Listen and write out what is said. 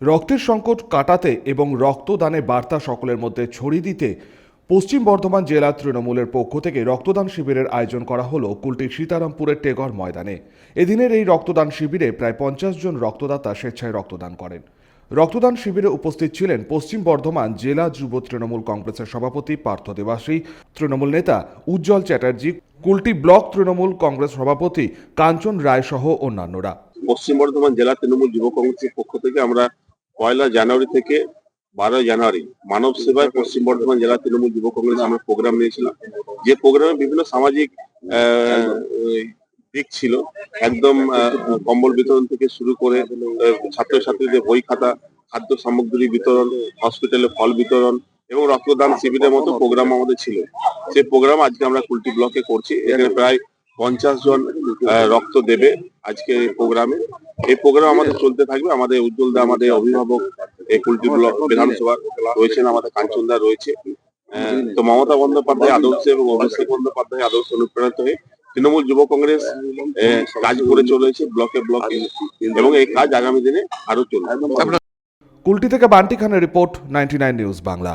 রক্তের সংকট কাটাতে এবং রক্তদানে বার্তা সকলের মধ্যে ছড়িয়ে দিতে পশ্চিম বর্ধমান জেলা তৃণমূলের পক্ষ থেকে রক্তদান শিবিরের আয়োজন করা হলো কুলটির সীতারামপুরের টেগর ময়দানে। এদিনের এই রক্তদান শিবিরে প্রায় পঞ্চাশ জন রক্তদাতা স্বেচ্ছায় রক্তদান করেন। রক্তদান শিবিরে উপস্থিত ছিলেন পশ্চিম বর্ধমান জেলা যুব তৃণমূল কংগ্রেসের সভাপতি পার্থ দেবাশ্রী তৃণমূল নেতা উজ্জ্বল চ্যাটার্জি, কুলটি ব্লক তৃণমূল কংগ্রেস সভাপতি কাঞ্চন রায় সহ অন্যান্যরা। পশ্চিম বর্ধমান জেলা তৃণমূল যুব কংগ্রেসের পক্ষ থেকে আমরা পয়লা জানুয়ারি থেকে বারোই জানুয়ারি মানব সেবায় পশ্চিম বর্ধমান জেলা তৃণমূল যুব কংগ্রেস আমরা প্রোগ্রাম নিয়েছিলাম। যে প্রোগ্রামে বিভিন্ন সামাজিক দিক ছিল, একদম কম্বল বিতরণ থেকে শুরু করে ছাত্রছাত্রীদের বই খাতা, খাদ্য সামগ্রী বিতরণ হসপিটালে ফল বিতরণ এবং রক্তদান শিবিরের মতো প্রোগ্রাম আমাদের ছিল। সেই প্রোগ্রাম আজকে আমরা কুলটি ব্লকে করছি। এখানে প্রায় পঞ্চাশ জন রক্ত দেবে আজকে প্রোগ্রামে এই প্রোগ্রাম আমাদের চলতে থাকবে। আমাদের উজ্জ্বল দা আমাদের অভিভাবক, এই কুলটি ব্লক বিধানসভা রয়েছেন, আমাদের কাঞ্চন দা রয়েছে তো মমতা বন্দ্যোপাধ্যায়, আদর্শ এবং অভিষেক বন্দ্যোপাধ্যায় আদর্শ অনুপ্রাণিত হয়ে তৃণমূল যুব কংগ্রেস কাজ করে চলেছে ব্লকে ব্লকে এবং এই কাজ আগামী দিনে আরও চলবে। কুলটি থেকে বান্টি খানের রিপোর্ট নাইনটি নিউজ বাংলা।